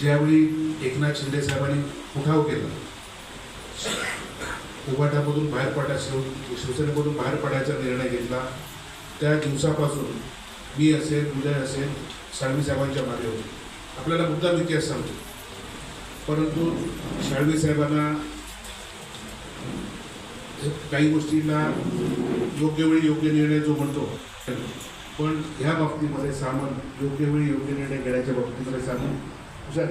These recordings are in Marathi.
ज्यावेळी एकनाथ शिंदे साहेबांनी उठाव केला उभाटामधून बाहेर पडा शिव शिवसेनेमधून बाहेर पडायचा निर्णय घेतला त्या दिवसापासून मी असेल उदय असेल साळवी साहेबांच्या मागे होते. आपल्याला मुद्दाम इतिहास सांगतो. परंतु शाळवी साहेबांना काही गोष्टींना योग्य वेळी योग्य निर्णय जो म्हणतो पण ह्या बाबतीमध्ये सामान योग्य वेळी योग्य निर्णय घेण्याच्या बाबतीमध्ये सामान हुशार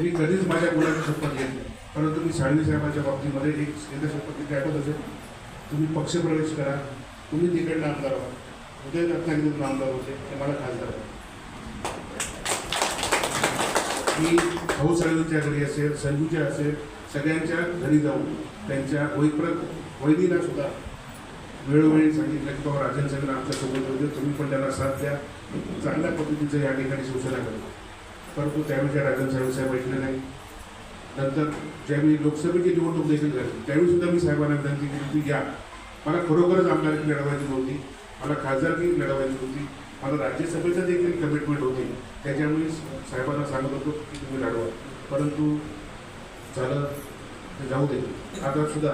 मी कधीच माझ्या मुलाची शपथ घेत नाही. परंतु मी साळवी साहेबांच्या बाबतीमध्ये एक एकदा शपथ घेतली आठवत असेल तुम्ही पक्षप्रवेश करा. तुम्ही तिकडनं आमदार व्हा. उदय रत्नागिरीतून आमदार होते ते मला खासदार मी भाऊ साळवींच्या घरी असेल संजूच्या असेल सगळ्यांच्या घरी जाऊन त्यांच्या वैप्रत वैदीला सुद्धा वेळोवेळी सांगितलं की बाबा राजन सगळं आमच्यासोबत होते. पण त्यांना साथ द्या चांगल्या पद्धतीचं या ठिकाणी सूचना करतो. परंतु त्यावेळी त्या राजन साहेब साहेब ऐकले नाही नंतर ज्यावेळी लोकसभेची निवडणूक देखील झाली त्यावेळी सुद्धा मी साहेबांना विनंती केली की या मला खरोखरच आमदारकी लढवायची नव्हती मला खासदारकी लढवायची होती मला राज्यसभेचं देखील कमिटमेंट होती त्याच्यामुळे साहेबांना सांगत होतो की तुम्ही लढवा. परंतु झालं ते जाऊ दे. आता सुद्धा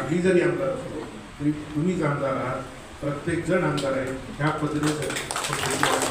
आम्ही जरी आमदार असतो तरी तुम्हीच आमदार आहात प्रत्येक जण आमदार आहे ह्या पद्धतीचं